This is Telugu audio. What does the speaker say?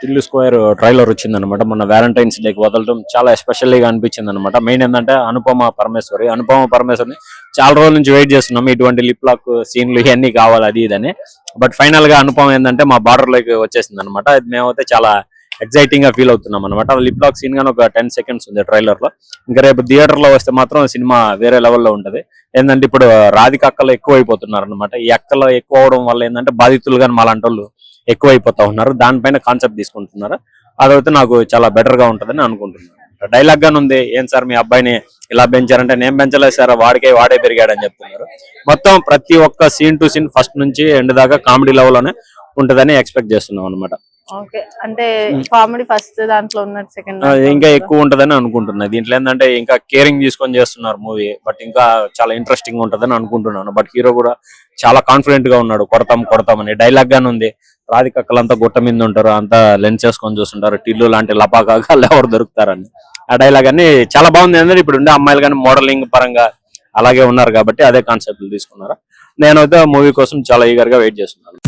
టిల్లు స్క్వేర్ ట్రైలర్ వచ్చింది అనమాట మొన్న వ్యాలంటైన్స్ డేకి వదలడం చాలా ఎస్పెషల్గా అనిపించింది అనమాట మెయిన్ ఏంటంటే అనుపమ పరమేశ్వరి అనుపమ పరమేశ్వరిని చాలా రోజుల నుంచి వెయిట్ చేస్తున్నాం. ఇటువంటి లిప్ లాక్ సీన్లు ఇవన్నీ కావాలి అది ఇదని బట్ ఫైనల్గా అనుపమ ఏంటంటే మా బార్డర్లోకి వచ్చేసింది అనమాట మేమైతే చాలా ఎక్సైటింగ్గా ఫీల్ అవుతున్నాం అనమాట లిప్ లాక్ సీన్ గానీ ఒక టెన్ సెకండ్స్ ఉంది ట్రైలర్లో. ఇంకా రేపు థియేటర్లో వస్తే మాత్రం సినిమా వేరే లెవెల్లో ఉంటది. ఏంటంటే ఇప్పుడు రాధిక అక్కలు ఎక్కువ అయిపోతున్నారు అనమాట ఈ అక్కలు ఎక్కువ అవడం వల్ల ఏంటంటే బాధితులు కానీ మాలాంటి వాళ్ళు ఎక్కువ అయిపోతా ఉన్నారు. దానిపైన కాన్సెప్ట్ తీసుకుంటున్నారు? అదైతే నాకు చాలా బెటర్గా ఉంటదని అనుకుంటున్నాను. డైలాగ్ గాని ఉంది. ఏం సార్ మీ అబ్బాయిని ఇలా పెంచారంటే నేను పెంచలేదు సార్ వాడికే వాడే పెరిగాడని చెప్తున్నారు. మొత్తం ప్రతి ఒక్క సీన్ టు సీన్ ఫస్ట్ నుంచి ఎండ్ దాకా కామెడీ లెవెల్లోనే ఉంటదని ఎక్స్పెక్ట్ చేస్తున్నాం అనమాట అంటే కామెడీ ఫస్ట్ దాంట్లో ఉన్నట్టు సెకండ్ ఇంకా ఎక్కువ ఉంటదని అనుకుంటున్నా. దీంట్లో ఏంటంటే ఇంకా కేరింగ్ తీసుకొని చేస్తున్నారు మూవీ బట్ ఇంకా చాలా ఇంట్రెస్టింగ్ ఉంటదని అనుకుంటున్నాను. బట్ హీరో కూడా చాలా కాన్ఫిడెంట్గా ఉన్నాడు. కొడతాం కొడతామని డైలాగ్ గాని ఉంది. రాధికక్కలంతా గుట్ట మీద ఉంటారు అంతా లెన్స్ చేసుకొని చూస్తుంటారు. టిల్లు లాంటి లపాకాగా ఎవరు దొరుకుతారని. ఆ డైలాగ్ అని చాలా బాగుంది. ఏంటంటే ఇప్పుడు ఉండే అమ్మాయిలు కానీ మోడలింగ్ పరంగా అలాగే ఉన్నారు కాబట్టి అదే కాన్సెప్ట్ తీసుకున్నారు. నేనైతే మూవీ కోసం చాలా ఈగర్గా వెయిట్ చేస్తున్నాను.